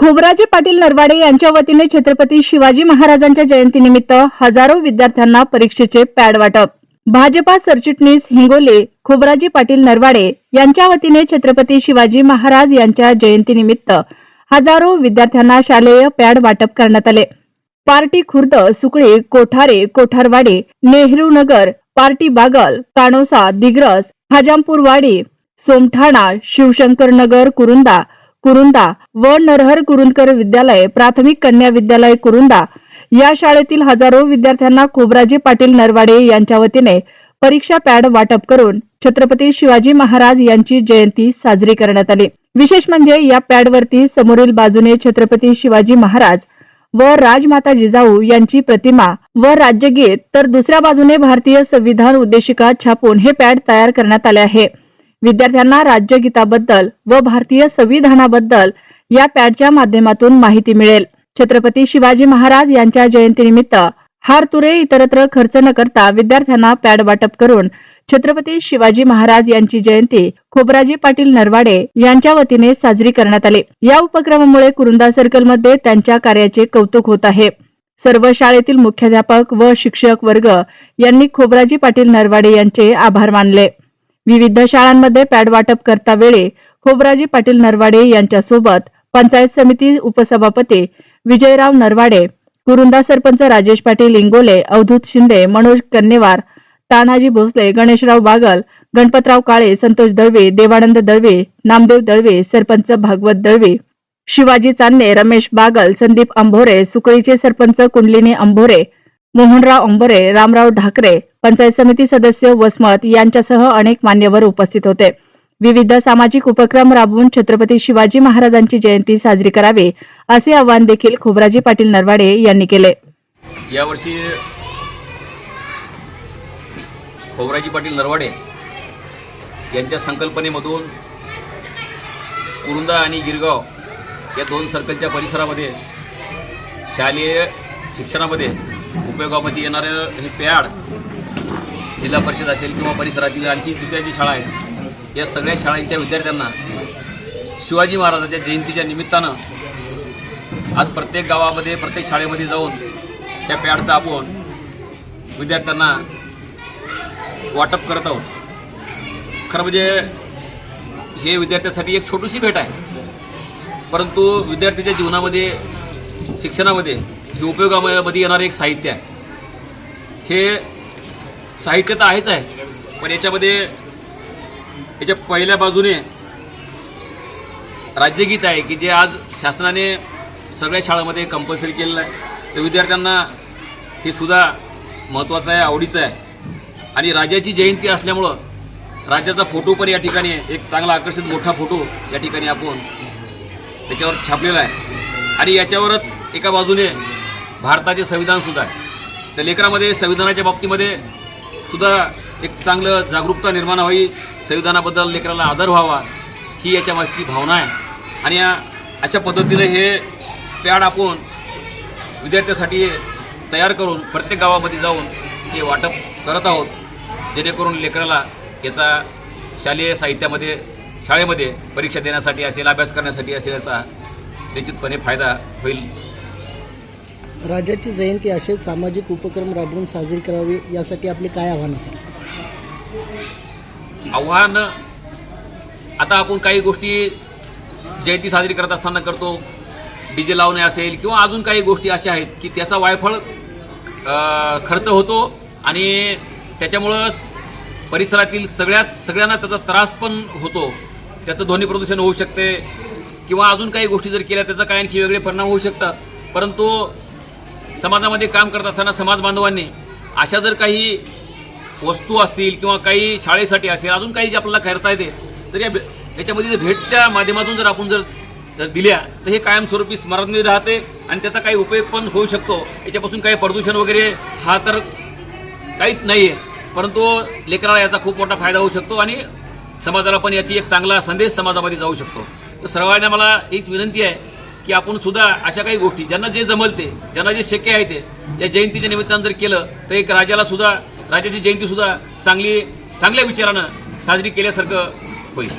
खोबराजे पाटील नरवाडे यांच्या वतीने छत्रपती शिवाजी महाराजांच्या जयंतीनिमित्त हजारो विद्यार्थ्यांना परीक्षेचे पॅड वाटप. भाजपा सरचिटणीस हिंगोले खोबराजी पाटील नरवाडे यांच्या वतीने छत्रपती शिवाजी महाराज यांच्या जयंतीनिमित्त हजारो विद्यार्थ्यांना शालेय पॅड वाटप करण्यात आले. पार्टी खुर्द सुकळे कोठारे कोठारवाडी नेहरू नगर पार्टी बागल काणोसा दिग्रस हजामपूरवाडी सोमठाणा शिवशंकर नगर कुरुंदा कुरुंदा व नरहर कुरुंदकर विद्यालय प्राथमिक कन्या विद्यालय कुरुंदा. या शाळेतील हजारो विद्यार्थ्यांना खोबराजी पाटील नरवाडे यांच्या वतीने परीक्षा पॅड वाटप करून छत्रपती शिवाजी महाराज यांची जयंती साजरी करण्यात आली. विशेष म्हणजे या पॅडवरती समोरील बाजूने छत्रपती शिवाजी महाराज व राजमाता जिजाऊ यांची प्रतिमा व राज्यगीत तर दुसऱ्या बाजूने भारतीय संविधान उद्देशिका छापून हे पॅड तयार करण्यात आले आहे. विद्यार्थ्यांना राज्यगीताबद्दल व भारतीय संविधानाबद्दल या पॅडच्या माध्यमातून माहिती मिळेल. छत्रपती शिवाजी महाराज यांच्या जयंतीनिमित्त हार तुरे इतरत्र खर्च न करता विद्यार्थ्यांना पॅड वाटप करून छत्रपती शिवाजी महाराज यांची जयंती खोबराजी पाटील नरवाडे यांच्या वतीने साजरी करण्यात आली. या उपक्रमामुळे कुरुंदा सर्कलमध्ये त्यांच्या कार्याचे कौतुक होत आहे. सर्व शाळेतील मुख्याध्यापक व शिक्षक वर्ग यांनी खोबराजी पाटील नरवाडे यांचे आभार मानले. विविध शाळांमध्ये पॅड वाटप करता वेळी खोबराजी पाटील नरवाडे यांच्यासोबत पंचायत समिती उपसभापती विजयराव नरवाडे कुरुंदा सरपंच राजेश पाटील इंगोले अवधूत शिंदे मनोज कन्नेवार तानाजी भोसले गणेशराव बागल गणपतराव काळे संतोष दळवे देवानंद दळवे नामदेव दळवे सरपंच भागवत दळवे शिवाजी चांदणे रमेश बागल संदीप अंभोरे सुकळीचे सरपंच कुंडलिनी अंभोरे मोहनराव अंबरे रामराव ढाकरे पंचायत समिती सदस्य वसमत यांच्यासह अनेक मान्यवर उपस्थित होते. विविध सामाजिक उपक्रम राबवून छत्रपती शिवाजी महाराजांची जयंती साजरी करावी असे आवाहन देखील खोबराजी पाटील नरवाडे यांनी केले. यावर्षी खोबराजी पाटील नरवाडे यांच्या संकल्पनेमधून कुरुंदा आणि गिरगाव या दोन सर्कलच्या परिसरामध्ये शालेय शिक्षणामध्ये उपयोगामध्ये येणारं हे पॅड जिल्हा परिषद असेल किंवा परिसरातील आणखी दुसऱ्या जी शाळा आहेत या सगळ्या शाळांच्या विद्यार्थ्यांना शिवाजी महाराजांच्या जयंतीच्या निमित्तानं आज प्रत्येक गावामध्ये प्रत्येक शाळेमध्ये जाऊन त्या पॅडचं आपण विद्यार्थ्यांना वाटप करत आहोत. खरं म्हणजे हे विद्यार्थ्यांसाठी एक छोटीशी भेट आहे. परंतु विद्यार्थ्याच्या जीवनामध्ये शिक्षणामध्ये हे उपयोगामध्ये येणारं एक साहित्य आहे. हे साहित्य तर आहेच आहे पण याच्यामध्ये याच्या पहिल्या बाजूने राज्यगीत आहे की जे आज शासनाने सगळ्या शाळामध्ये कंपल्सरी केलेलं आहे. तर विद्यार्थ्यांना हे सुद्धा महत्त्वाचं आहे आवडीचं आहे. आणि राजाची जयंती असल्यामुळं राज्याचा फोटो पण या ठिकाणी एक चांगला आकर्षित मोठा फोटो या ठिकाणी आपण त्याच्यावर छापलेला आहे. आणि याच्यावरच एका बाजूने भारताचे संविधानसुद्धा आहे. त्या लेकरामध्ये संविधानाच्या बाबतीमध्ये सुद्धा एक चांगलं जागरूकता निर्माण व्हावी संविधानाबद्दल लेकराला आदर व्हावा ही याच्या मागची भावना आहे. आणि अशा पद्धतीने हे पॅड आपण विद्यार्थ्यासाठी तयार करून प्रत्येक गावामध्ये जाऊन ते वाटप करत आहोत जेणेकरून लेकराला याचा शालेय साहित्यामध्ये शाळेमध्ये परीक्षा देण्यासाठी असेल अभ्यास करण्यासाठी असेल याचा निश्चितपणे फायदा होईल. राजाची जयंती असे सामाजिक उपक्रम राबवून साजरी करावी यासाठी आपले काय आव्हान असेल? आव्हान आता आपण काही गोष्टी जयंती साजरी करत असताना करतो. डी जे लावणे असेल किंवा अजून काही गोष्टी अशा आहेत की त्याचा वायफळ खर्च होतो आणि त्याच्यामुळं परिसरातील सगळ्याच सगळ्यांना त्याचा त्रास पण होतो. त्याचं ध्वनी प्रदूषण होऊ शकते किंवा अजून काही गोष्टी जर केल्या त्याचा काही आणखी वेगळे परिणाम होऊ शकतात. परंतु समाजामध्ये काम करत असताना समाज बांधवांनी अशा जर काही वस्तू असतील किंवा काही शाळेसाठी असेल अजून काही जे आपल्याला करता येते तर या भे- याच्यामध्ये जर भेटच्या माध्यमातून जर आपण जर जर दिल्या तर हे कायमस्वरूपी स्मरणीय राहते आणि त्याचा काही उपयोग पण होऊ शकतो. याच्यापासून काही प्रदूषण वगैरे हा तर काहीच नाही आहे परंतु लेकराला याचा खूप मोठा फायदा होऊ शकतो आणि समाजाला पण याची एक चांगला संदेश समाजामध्ये जाऊ शकतो. तर सर्वांना मला हीच विनंती आहे की आपण सुद्धा अशा काही गोष्टी ज्यांना जे जमलते ज्यांना जे शक्य आहे ते या जयंतीच्या निमित्तानं जर केलं तर एक राजाला सुद्धा राजाची जयंती सुद्धा चांगली चांगल्या विचारानं साजरी केल्यासारखं होईल.